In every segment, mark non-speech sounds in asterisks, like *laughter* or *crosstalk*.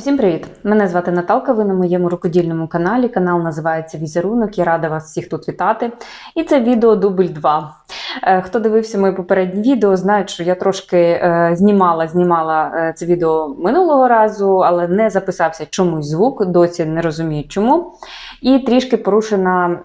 Усім привіт! Мене звати Наталка. Ви на моєму рукодільному каналі. Канал називається Візерунок. Я рада вас всіх тут вітати. І це відео дубль 2. Е, Хто дивився моє попереднє відео, знає, що я трошки е, знімала, знімала е, це відео минулого разу, але не записався чомусь звук. Досі не розумію чому. І трішки порушена.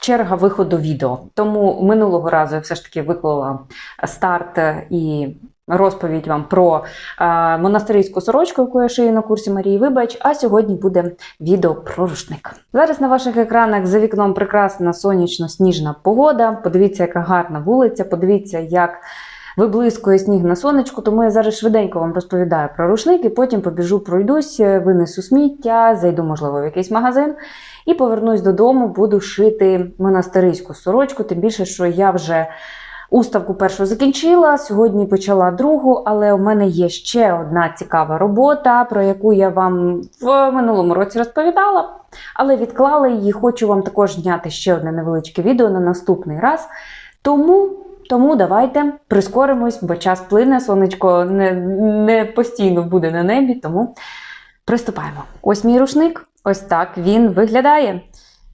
Черга виходу відео. Тому минулого разу я все ж таки виклала старт і розповідь вам про е, монастирську сорочку, яку я шию на курсі Марії Вибач. А сьогодні буде відео про рушник. Зараз на ваших екранах за вікном прекрасна сонячно-сніжна погода. Подивіться, яка гарна вулиця. Подивіться, як виблискує сніг на сонечку. Тому я зараз швиденько вам розповідаю про рушник і потім побіжу, пройдусь, винесу сміття, зайду, можливо, в якийсь магазин. І повернусь додому, буду шити монастириську сорочку, тим більше, що я вже уставку першу закінчила, сьогодні почала другу, але у мене є ще одна цікава робота, про яку я вам в минулому році розповідала, але відклала її. Хочу вам також зняти ще одне невеличке відео на наступний раз. Тому. Тому давайте прискоримось, бо час плине, сонечко не, не постійно буде на небі, тому приступаємо. Ось мій рушник. Ось так він виглядає.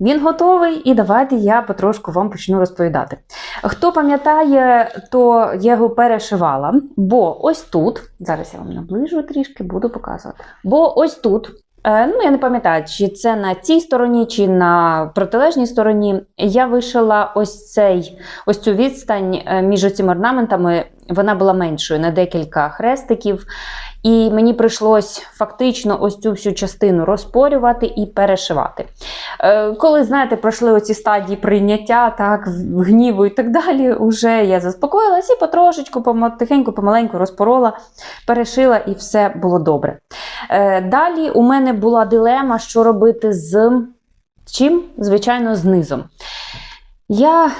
Він готовий, і давайте я потрошку вам почну розповідати. Хто пам'ятає, то я його перешивала, бо ось тут, зараз я вам наближу трішки, буду показувати. Бо ось тут, е, ну я не пам'ятаю, чи це на цій стороні, чи на протилежній стороні, я вишила ось цей, ось цю відстань е, між цими орнаментами. Вона була меншою на декілька хрестиків. І мені прийшлось фактично ось цю всю частину розпорювати і перешивати. Е, коли, знаєте, пройшли оці стадії прийняття, так, гніву і так далі, вже я заспокоїлась і потрошечку, тихенько, помаленьку розпорола, перешила і все було добре. Е, далі у мене була дилема, що робити з чим? Звичайно, з низом. Я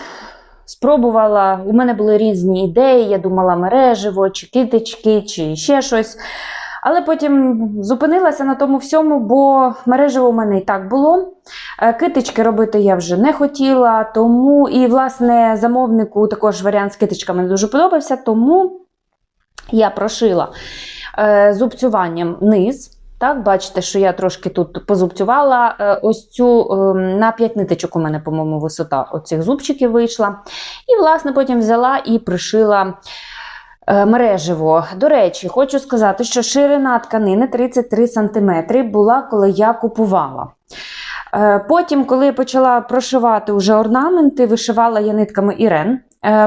Спробувала, у мене були різні ідеї, я думала мереживо, чи китички, чи ще щось. Але потім зупинилася на тому всьому, бо мереживо у мене і так було. Китички робити я вже не хотіла, тому і, власне, замовнику також варіант з китичками не дуже подобався, тому я прошила е, зубцюванням низ. Так, бачите, що я трошки тут позубцювала е, ось цю на 5 ниточок у мене, по-моєму, висота оцих зубчиків вийшла. І, власне, потім взяла і пришила е, мереживо. До речі, хочу сказати, що ширина тканини 33 см була, коли я купувала. Е, потім, коли я почала прошивати вже орнаменти, вишивала я нитками Ірен.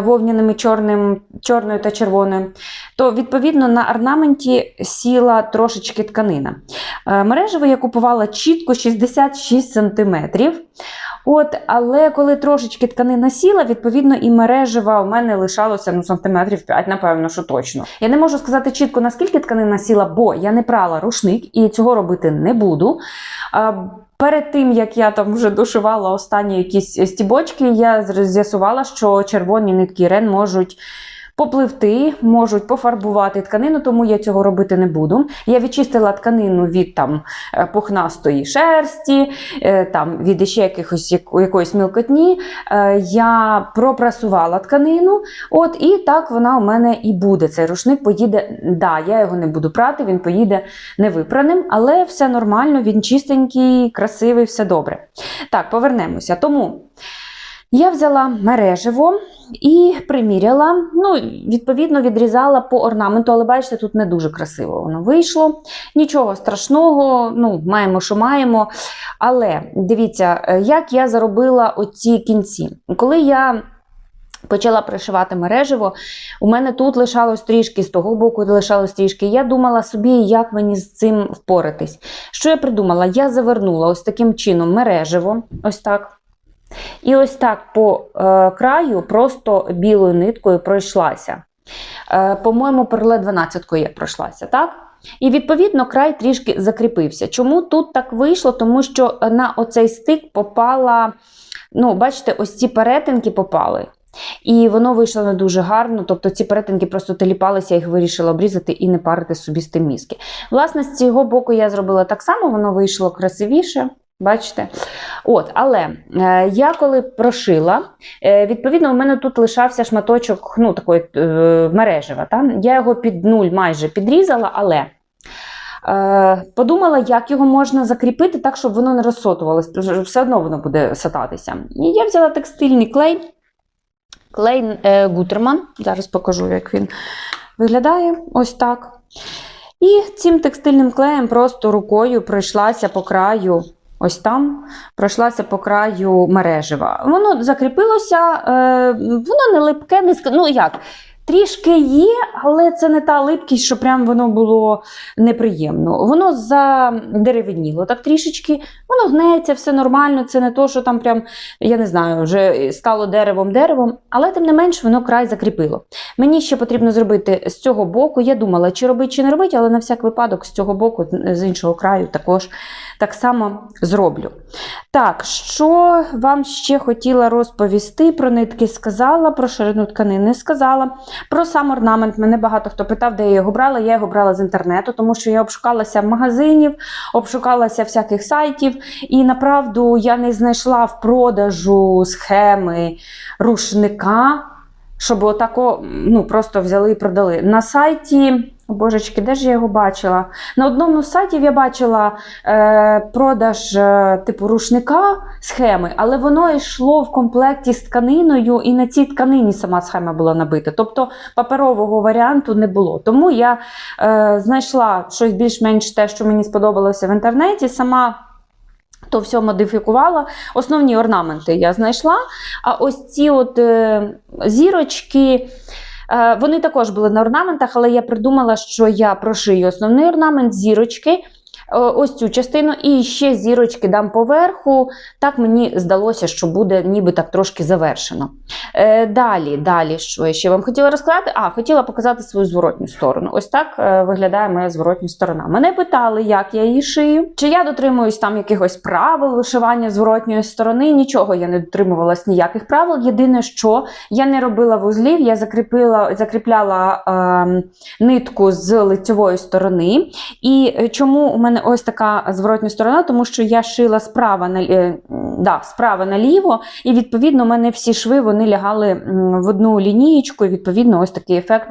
Вовняними чорним, чорною та червоною, то, відповідно, на орнаменті сіла трошечки тканина. Мережево я купувала чітко 66 см. От, Але коли трошечки тканина сіла, відповідно, і мережева у мене лишалося ну, сантиметрів 5, напевно, що точно. Я не можу сказати чітко, наскільки тканина сіла, бо я не прала рушник і цього робити не буду. Перед тим, як я там вже дошивала останні якісь стібочки, я з'ясувала, що червоні нитки Рен можуть попливти, можуть пофарбувати тканину, тому я цього робити не буду. Я відчистила тканину від там е, пухнастої шерсті, е, там від ще якихось якоїсь мілкотні. Е, я пропрасувала тканину, от і так вона у мене і буде. Цей рушник поїде. Да, я його не буду прати, він поїде невипраним, але все нормально, він чистенький, красивий, все добре. Так, повернемося. Тому. Я взяла мереживо і приміряла. Ну, відповідно, відрізала по орнаменту, але бачите, тут не дуже красиво воно вийшло. Нічого страшного, ну, маємо, що маємо. Але дивіться, е, як я заробила оці кінці. Коли я. Почала пришивати мереживо, у мене тут лишалось трішки, з того боку лишалось трішки. Я думала собі, як мені з цим впоратись. Що я придумала? Я завернула ось таким чином мереживо, ось так. І ось так по е, краю просто білою ниткою пройшлася. Е, По-моєму, переле 12 я пройшлася, так? І, відповідно, край трішки закріпився. Чому тут так вийшло? Тому що на оцей стик попала, ну, бачите, ось ці перетинки попали. І воно вийшло не дуже гарно, тобто ці перетинки просто теліпалися, я їх вирішила обрізати і не парити собі з тим мізки. Власне, з цього боку я зробила так само, воно вийшло красивіше. Бачите? От, Але е, я коли прошила, е, відповідно, у мене тут лишався шматочок ну, такої е, мережева. Та? Я його під нуль майже підрізала, але Е, подумала, як його можна закріпити так, щоб воно не розсотувалось, все одно воно буде сататися. І я взяла текстильний клей, клей е, Гутерман. Зараз покажу, як він виглядає. Ось так. І цим текстильним клеєм просто рукою пройшлася по краю. Ось там пройшлася по краю мережева. Воно закріпилося, е, воно не липке, не ну як, трішки є, але це не та липкість, що прям воно було неприємно. Воно задеревеніло так трішечки, воно гнеться, все нормально. Це не то, що там прям, я не знаю, вже стало деревом-деревом, але тим не менш воно край закріпило. Мені ще потрібно зробити з цього боку. Я думала, чи робити, чи не робити, але на всяк випадок з цього боку, з іншого краю, також так само зроблю. Так, що вам ще хотіла розповісти? Про нитки сказала, про ширину тканини сказала. Про сам орнамент. Мене багато хто питав, де я його брала. Я його брала з інтернету, тому що я обшукалася магазинів, обшукалася всяких сайтів, і направду я не знайшла в продажу схеми рушника. Щоб отако ну, просто взяли і продали. На сайті, божечки, де ж я його бачила? На одному з сайтів я бачила е, продаж е, типу рушника схеми, але воно йшло в комплекті з тканиною, і на цій тканині сама схема була набита. Тобто паперового варіанту не було. Тому я е, знайшла щось більш-менш те, що мені сподобалося в інтернеті. Сама то все модифікувала. Основні орнаменти я знайшла. А ось ці от е, зірочки. Е, Вони також були на орнаментах, але я придумала, що я прошию основний орнамент, зірочки, ось цю частину, і ще зірочки дам поверху. Так мені здалося, що буде ніби так трошки завершено. Е, Далі, далі, що я ще вам хотіла розказати? А, хотіла показати свою зворотню сторону. Ось так е, виглядає моя зворотня сторона. Мене питали, як я її шию, чи я дотримуюсь там якихось правил вишивання зворотньої сторони. Нічого я не дотримувалась ніяких правил. Єдине, що я не робила вузлів, я закріпила, закріпляла е, нитку з лицьової сторони. І е, чому у мене ось така зворотня сторона? Тому що я шила справа на е, да, справа наліво, і відповідно у мене всі шви вони лягали в одну лінієчку, і відповідно ось такий ефект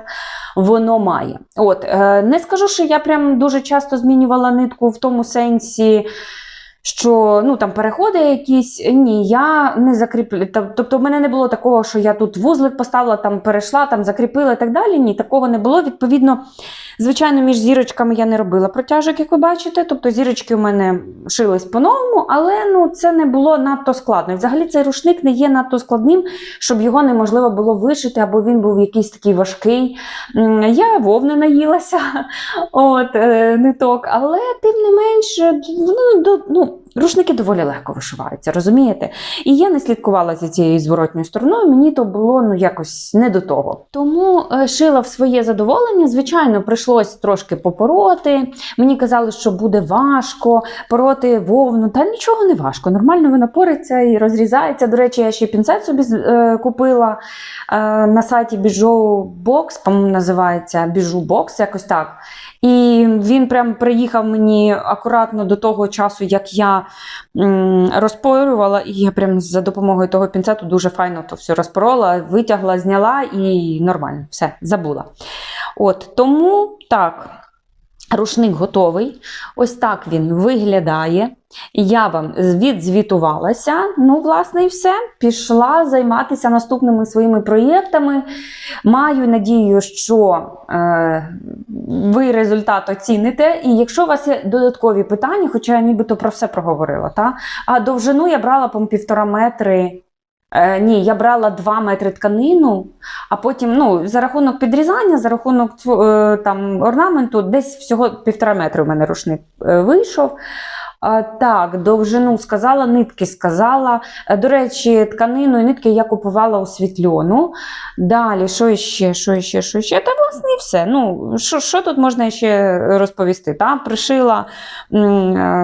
воно має. От, е, не скажу, що я прям дуже часто змінювала нитку в тому сенсі. Що ну там переходи якісь, ні, я не закріплю. Тобто, в мене не було такого, що я тут вузлик поставила, там перейшла, там закріпила і так далі. Ні, такого не було. Відповідно, звичайно, між зірочками я не робила протяжок, як ви бачите. Тобто зірочки у мене шились по-новому, але ну, це не було надто складно. І Взагалі цей рушник не є надто складним, щоб його неможливо було вишити, або він був якийсь такий важкий. Я вовни наїлася, *laughs* от, е, ниток, але тим не менше, ну, ну, рушники доволі легко вишиваються, розумієте? І я не слідкувала за цією зворотньою стороною, мені то було ну, якось не до того. Тому е, шила в своє задоволення. Звичайно, прийшлось трошки попороти. Мені казали, що буде важко пороти вовну. Та нічого не важко. Нормально вона пориться і розрізається. До речі, я ще пінцет собі е, купила е, на сайті Біжу Бокс, по-моєму, називається Біжу Бокс, якось так. І він прям приїхав мені акуратно до того часу, як я розпорювала, і я прям за допомогою того пінцету дуже файно то все розпорола, витягла, зняла і нормально, все, забула. От, тому так. Рушник готовий. Ось так він виглядає. Я вам відзвітувалася. Ну, власне, і все. Пішла займатися наступними своїми проєктами. Маю надію, що е, ви результат оціните. І якщо у вас є додаткові питання, хоча я нібито про все проговорила, та? а довжину я брала по півтора метри. Е, ні, я брала 2 метри тканину, а потім ну, за рахунок підрізання, за рахунок е, там, орнаменту, десь всього півтора метра у мене рушник е, вийшов. Так, довжину сказала, нитки сказала. Е, До речі, тканину і нитки я купувала у світльону. Далі, що ще, що ще, що ще? Та власне і все. Ну, що, що тут можна ще розповісти? Та? Пришила е,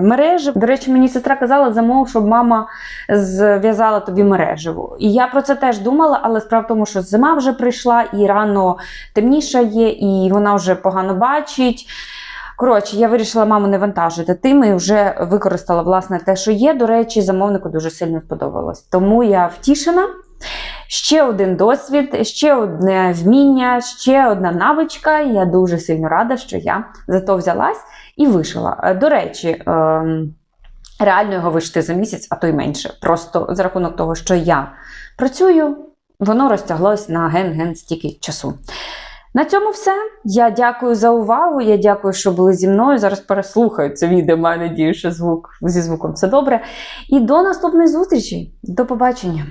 мережі. До речі, мені сестра казала, замов, щоб мама зв'язала тобі мережеву. І я про це теж думала, але справа в тому, що зима вже прийшла, і рано темнішає, і вона вже погано бачить. Коротше, я вирішила маму не вантажити тим і вже використала власне те, що є. До речі, замовнику дуже сильно сподобалось. Тому я втішена. Ще один досвід, ще одне вміння, ще одна навичка. Я дуже сильно рада, що я за то взялась. і вишила. До речі, ем, реально його вишити за місяць, а то й менше. Просто за рахунок того, що я працюю, воно розтяглось на ген-ген стільки часу. На цьому все. Я дякую за увагу. Я дякую, що були зі мною. Зараз переслухаю це відео. Маю надію, що звук зі звуком все добре. І до наступної зустрічі. До побачення.